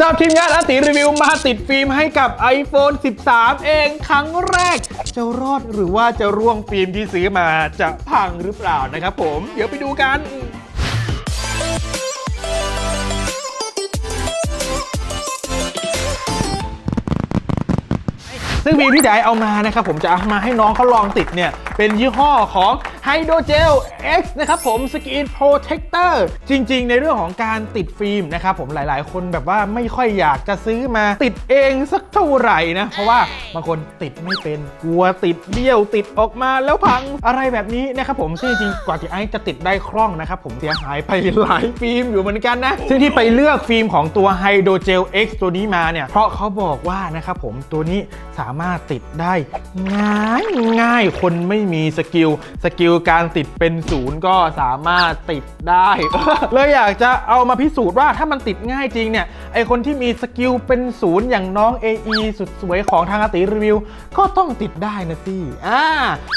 จ้าทีมงานอาติรีวิวมาติดฟิล์มให้กับ iPhone 13 เองครั้งแรก จะรอดหรือว่าจะร่วงฟิล์มที่ซื้อมาจะพังหรือเปล่านะครับผม เดี๋ยวไปดูกันซึ่งฟิล์มที่จะเอามานะครับผมจะเอามาให้น้องเขาลองติดเนี่ย เป็นยี่ห้อของ Hydrogel X นะครับผม Skin Protector จริง ๆ ในเรื่องของการติดฟิล์มนะครับผมหลายๆ คนแบบว่าไม่ค่อยอยากจะซื้อมาติดเองสักเท่าไหร่นะ เพราะว่าบางคนติดไม่เป็นกลัวติดเบี้ยวติดออกมาแล้วพังอะไรแบบนี้นะครับผมซึ่งจริงกว่าที่ไอซ์จะติดได้คล่องนะครับผมเสียหายไปหลายฟิล์มอยู่เหมือนกันนะ ซึ่งที่ไปเลือกฟิล์มของตัว Hydrogel X ตัวนี้มาเนี่ย เพราะเขาบอกว่านะครับผมตัวนี้สามารถติดได้ง่ายง่ายคนไม่มีสกิลสกิลการติดเป็นศูนย์ก็สามารถติดได้ เลยอยากจะเอามาพิสูจน์ว่าถ้ามันติดง่ายจริงเนี่ย ไอคนที่มีสกิลเป็นศูนย์อย่างน้อง AE สุดสวยของทางอาติรีวิว ก็ต้องติดได้นะสิอ่า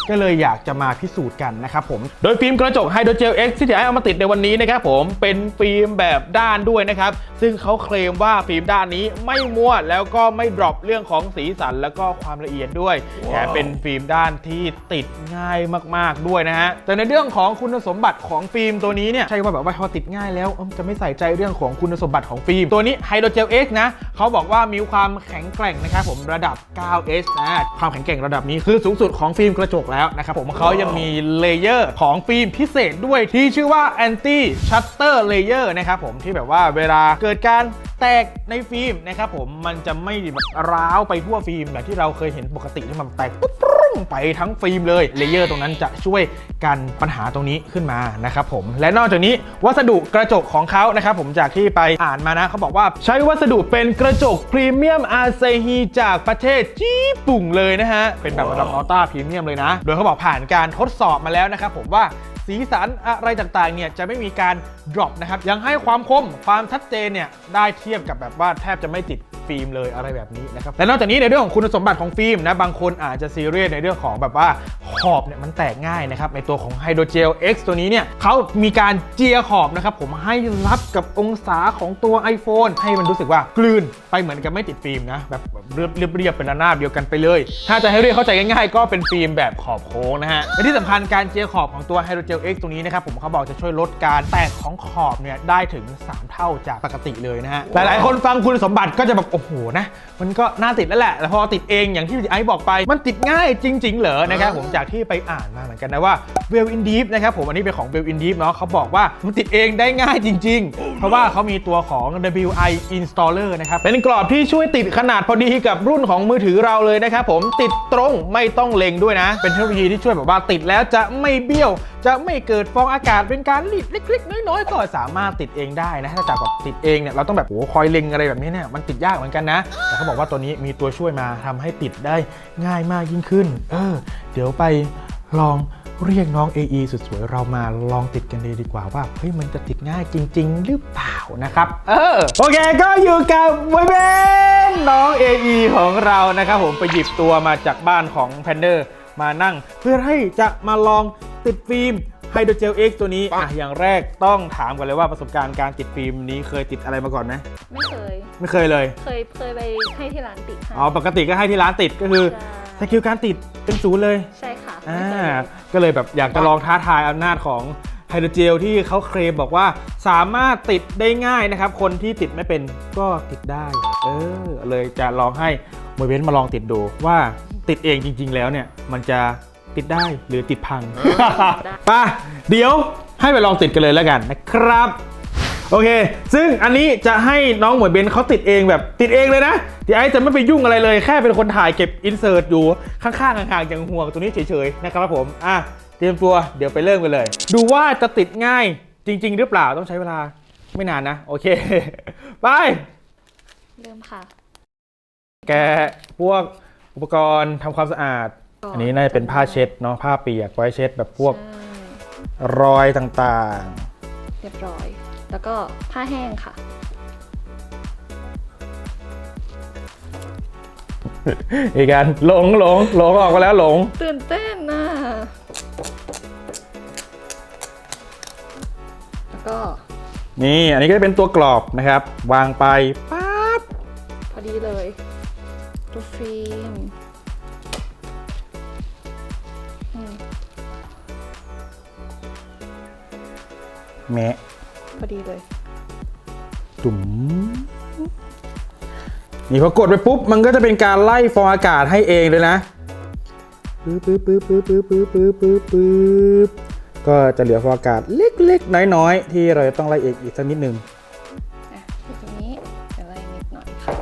ก็เลยอยากจะมาพิสูจน์กันนะครับผม โดยฟิล์มกระจก Hydrogel X ที่จะให้เอามาติดในวันนี้นะครับผมเป็นฟิล์มแบบด้านด้วยนะครับ ซึ่งเขาเคลมว่าฟิล์มด้านนี้ไม่มั่วแล้วก็ไม่ดรอปเรื่องของสีสันแล้วก็ความละเอียดด้วยแถมเป็นฟิล์มด้านที่ติดง่ายมาก ๆด้วยนะฮะแต่ในเรื่องของของคุณสมบัติของฟิล์มตัวนี้เนี่ยใช่ว่าแบบว่าพอติดง่ายแล้วจะไม่ใส่ใจเรื่องของคุณสมบัติของฟิล์มตัวนี้ Hydrogel X นะเขาบอกว่ามีความแข็งแกร่งนะครับผมระดับ 9S นะความแข็งแกร่งระดับนี้คือสูงสุดของฟิล์มกระจกแล้วนะครับผมเขายังมีเลเยอร์ของฟิล์มพิเศษด้วยที่ชื่อว่า Anti Shutter Layer นะครับผมที่แบบว่าเวลาเกิดการแตกในฟิล์มนะครับผมมันจะไม่แบบร้าวไปทั่วฟิล์มแบบที่เราเคยเห็นปกติที่มันแตกปุ๊บ งไปทั้งฟิล์มเลยเลเยอร์ตรงนั้นจะช่วยกันปัญหาตรงนี้ขึ้นมานะครับผมและนอกจากนี้วัสดุกระจกของเขานะครับผมจากที่ไปอ่านมานะเขาบอกว่าใช้วัสดุเป็นกระจกพรีเมียมอาเซฮีจากประเทศญี่ปุ่นเลยนะฮะเป็นแบบระดับอัลต้าพรีเมียมเลยนะ โดยเขาบอกผ่านการทดสอบมาแล้วนะครับผมว่าสีสันอะไรต่างๆ เนี่ยจะไม่มีการ drop นะครับ ยังให้ความคมความชัดเจนเนี่ยได้เทียบกับแบบว่าแทบจะไม่ติด ฟิล์มเลยอะไรแบบนี้นะครับและนอกจากนี้ในเรื่องของคุณสมบัติของฟิล์มนะบางคนอาจจะซีเรียสในเรื่องของแบบว่าขอบเนี่ยมันแตกง่ายนะครับในตัวของ Hydrogel X ตัวนี้เนี่ยเขามีการเจียขอบนะครับผมให้รับกับองศาของตัว iPhone ให้มันรู้สึกว่ากลืนไปเหมือนกับไม่ติดฟิล์มนะแบบเรียบเรียบเป็นระนาบเดียวกันไปเลย ถ้าจะให้เรียกเข้าใจง่ายๆ ก็เป็นฟิล์มแบบขอบโค้งนะฮะและที่สำคัญการเจียขอบของตัว Hydrogel X ตรงนี้นะครับผมเขาบอกจะช่วยลดการแตกของขอบเนี่ยได้ถึง 3 เท่าจากปกติเลยนะฮะหลายๆ คนฟังคุณสมบัติก็จะแบบโอ้โหนะ มันก็น่าติดแล้วแหละแต่พอติดเองอย่างที่ไอซ์บอกไป มันติดง่ายจริง ๆ เหรอนะครับผมจากที่ไปอ่านมาเหมือนกันนะว่า Well in Deep นะครับผมอันนี้เป็นของ Well in Deep เนาะเขาบอกว่ามันติดเองได้ง่ายจริง ๆ เพราะว่าเขามีตัวของ WI Installer นะครับเป็นกรอบที่ช่วยติดขนาดพอดีกับรุ่นของมือถือเราเลยนะครับผมติดตรงไม่ต้องเล็งด้วยนะ เป็นเทคโนโลยีที่ช่วยแบบว่าติดแล้วจะไม่เบี้ยว จะไม่เกิดฟองอากาศเป็นการรีดเล็กๆน้อยๆก็สามารถติดเองได้นะถ้าจากแบบติดเองเนี่ยเราต้องแบบโอ้คอยเล็งอะไรแบบนี้เนี่ยมันติดยากเหมือนกันนะ แต่เขาบอกว่าตัวนี้มีตัวช่วยมาทำให้ติดได้ง่ายมากยิ่งขึ้น เออ เดี๋ยวไปลองเรียกน้อง AE สุดสวยเรามาลองติดกันเลยดีกว่าว่าเฮ้ยมันจะติดง่ายจริง ๆ หรือเปล่านะครับ เออโอเคก็อยู่กับไวเบนน้อง AE ของเรานะครับผมไปหยิบตัวมาจากบ้านของแพนเดอร์มานั่ง เพื่อให้จะมาลองติดฟิล์ม Hydrogel X ตัวนี้อะอย่างแรกต้องถามกันเลยว่าประสบการณ์การติดฟิล์มนี้เคยติดอะไรมาก่อนไหมไม่เคย ไม่เคยเลย เคยเคยไปให้ที่ร้านติดให้อ๋อปกติก็ให้ที่ร้านติดก็คือใช่สกิลการติดเป็นศูนย์เลยใช่ค่ะอ่าไม่เคยก็เลยแบบอยากจะลองท้าทายอำนาจของไฮโดรเจลที่เขาเคลมบอกว่าสามารถติดได้ง่ายนะครับ คนที่ติดไม่เป็นก็ติดได้ เออ เลยจะลองให้มวยเว้นมาลองติดดูว่าติดเองจริง ๆ แล้วเนี่ย มันจะติดได้หรือติดพังไป่ะเดี๋ยวให้ไปลองติดกันเลยแล้วกันนะครับ โอเค ซึ่งอันนี้จะให้น้องหมวยเบนเขาติดเองแบบติดเองเลยนะที่ไอ้จะไม่ไปยุ่งอะไรเลยแค่เป็นคนถ่ายเก็บอินเสิร์ตอยู่ข้างๆห่างๆอย่างห่วงตรงนี้เฉยๆนะครับผมอะเตรียมตัวเดี๋ยวไปเริ่มกันเลย ดูว่าจะติดง่ายจริง ๆ หรือเปล่าต้องใช้เวลาไม่นานนะ โอเค ไป เริ่มค่ะ แกะพวกอุปกรณ์ทำความสะอาด ก่อน อันนี้น่าจะเป็นผ้าเช็ดเนาะผ้าเปียกไว้เช็ดแบบพวกใช่รอยต่างเรียบร้อย แล้วก็ผ้าแห้งค่ะๆอีกการหลงหลงหลงออกมาแล้วหลง ตื่นเต้นนะแล้วก็นี่อันนี้ก็จะเป็นตัวกรอบนะครับ วางไปปั๊บอดีเลยดูฟิล์มอืมแมะ พอดีเลย จุ๋มนี่พอกดไปปุ๊บ มันก็จะเป็นการไล่ฟองอากาศให้เองเลยนะปึ๊บปึ๊บปึ๊บปึ๊บปึ๊บปึ๊บปึ๊บปึ๊บปึ๊บก็จะเหลือฟองอากาศเล็กๆ น้อยๆ ที่เราจะต้องไล่เองอีกสักนิดนึงอะทีนี้เดี๋ยวไล่นิดหน่อยค่ะ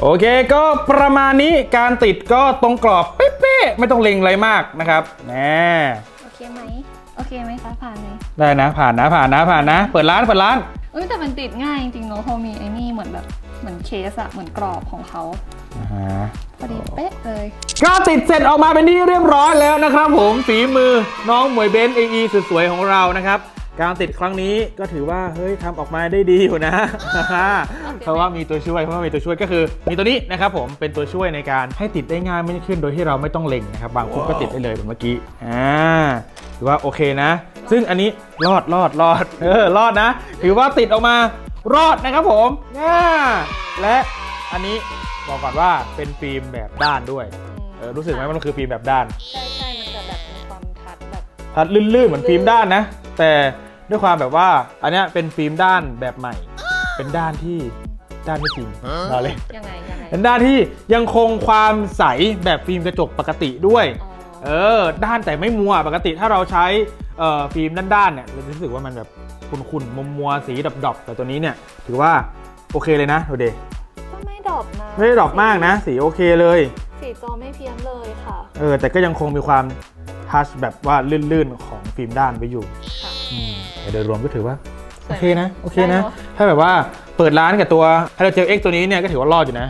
โอเคก็ประมาณนี้การติดก็ตรงกรอบเป๊ะๆไม่ต้องเล็งอะไรมากนะครับแหมโอเคไหมโอเคไหมคะผ่านไหมได้นะ ผ่านนะผ่านนะผ่านนะ เปิดร้านเปิดร้านเอ้ยแต่มันติดง่ายจริงๆเนอะเขามีไอ้นี่เหมือนแบบเหมือนเคสอะเหมือนกรอบของเขาอ่าฮะพอดีเป๊ะเลย ก็ติดเสร็จออกมาเป็นที่เรียบร้อยแล้วนะครับผมฝีมือน้องหมวยเบนเอไอสวยๆของเรานะครับ การติดครั้งนี้ก็ถือว่าเฮ้ยทำออกมาได้ดีอยู่นะ เพราะว่ามีตัวช่วยเพราะว่ามีตัวช่วยก็คือ มีตัวนี้นะครับผมเป็นตัวช่วยในการให้ติดได้ง่ายไม่ขึ้นโดยที่เราไม่ต้องเล็งนะครับบางฟุตก็ติดได้เลยเหมือนเมื่อกี้อ่าถือว่าโอเคนะ ซึ่งอันนี้รอดรอดรอดเออรอดนะ ถือว่าติดออกมารอดนะครับผมอ่าและอันนี้บอกก่อนว่าเป็นฟิล์มแบบด้านด้วยเออรู้สึกไหมว่ามันคือฟิล์มแบบด้านใช่ใช่มันจะแบบมีความทัดแบบทัดลื่นๆเหมือนฟิล์มด้านนะ แต่ด้วยความแบบว่าอันเนี้ยเป็นฟิล์มด้านแบบใหม่ เป็นด้านที่ด้านไม่จริงมาเลยยังไงยังไงเป็นด้านที่ยังคงความใสแบบฟิล์มกระจกปกติด้วยอ๋อเออด้านแต่ไม่มัวปกติถ้าเราใช้เอ่อฟิล์มด้านๆเนี่ยเราจะรู้สึกว่ามันแบบขุ่นๆมัวมัวๆสีดอบๆแต่ตัวนี้เนี่ยถือว่าโอเคเลยนะดูเดก็ไม่ดรอปนะไม่ได้ดรอปมากนะ สีโอเคเลย สีจอไม่เพี้ยนเลยค่ะ เออแต่ก็ยังคงมีความทัชแบบว่าลื่นๆของ ฟิล์มด้านไว้อยู่ค่ะแต่โดยรวมก็ถือว่าสโอวยไหม เคนะโอเคนะ ได้เนอะ ถ้าแบบว่าเปิดร้านกับตัวไฮโดรเจล X ตัวนี้เนี่ยก็ถือว่ารอดอยู่นะ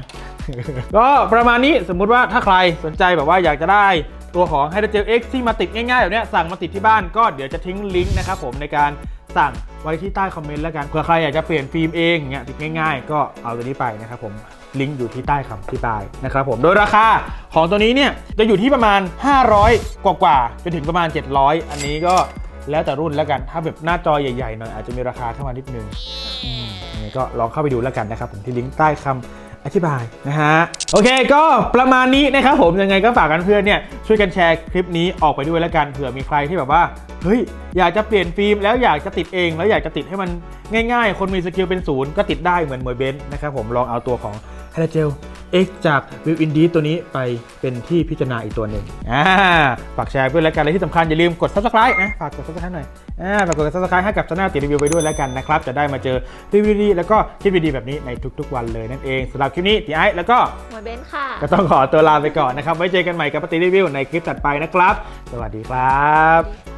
ก็ประมาณนี้สมมุติว่าถ้าใครสนใจแบบว่าอยากจะได้ตัวของไฮโดรเจล X ที่มาติดง่ายๆแบบเนี้ยสั่งมาติดที่บ้านก็เดี๋ยวจะทิ้งลิงก์นะครับผมในการสั่งไว้ที่ใต้คอมเมนต์แล้วกันเผื่อใครอยากจะเปลี่ยนฟิล์มเองเนี่ยติดง่าย ๆ ก็เอาตัวนี้ไปนะครับผมลิงก์อยู่ที่ใต้คำที่ใต้นะครับผมโดยราคา ของตัวนี้เนี่ยจะอยู่ที่ประมาณ 500 กว่าๆจนถึงประมาณ 700 อันนี้ก็แล้วแต่รุ่นแล้วกัน ถ้าแบบหน้าจอใหญ่ๆหน่อยอาจจะมีราคาเข้ามานิดนึงอันนี้ก็ลองเข้าไปดูแล้วกันนะครับผมที่ลิงก์ใต้คำอธิบายนะฮะ โอเคก็ประมาณนี้นะครับผมยังไงก็ฝากกันเพื่อนเนี่ยช่วยกันแชร์คลิปนี้ออกไปด้วยแล้วกันเผื่อมีใครที่แบบว่า เฮ้ยอยากจะเปลี่ยนฟิล์มแล้วอยากจะติดเอง แล้วอยากจะติดให้มันง่าย ๆ คนมีสกิลเป็นศูนย์ก็ติดได้เหมือนมวยเบนซ์นะครับผมลองเอาตัวของ h ฮ l เจล X จากวิวอินดีตัวนี้ไปเป็นที่พิจารณาอีกตัวหนึ่งอ่าฝากแชร์เพื่อนแล้วกันและที่สำคัญอย่าลืมกด subscribe นะ ฝากกด subscribe หน่อยอ่าฝากกด subscribe ให้กับช anel ติดรีวิวไปด้วยแล้วกันนะครับ จะได้มาเจอรีวิวดีๆแล้วก็คลิปดีๆแบบนี้ในทุกๆวันเลยนั่นเองสำหรับคลิปนี้ตีไอซ์แล้วก็หมวยเบนซ์ค่ะ ก็ต้องขอตัวลาไปก่อนนะครับ ไว้เจอกันใหม่กับปฏิรีวิวในคลิปถัดไปนะครับ สวัสดีครับ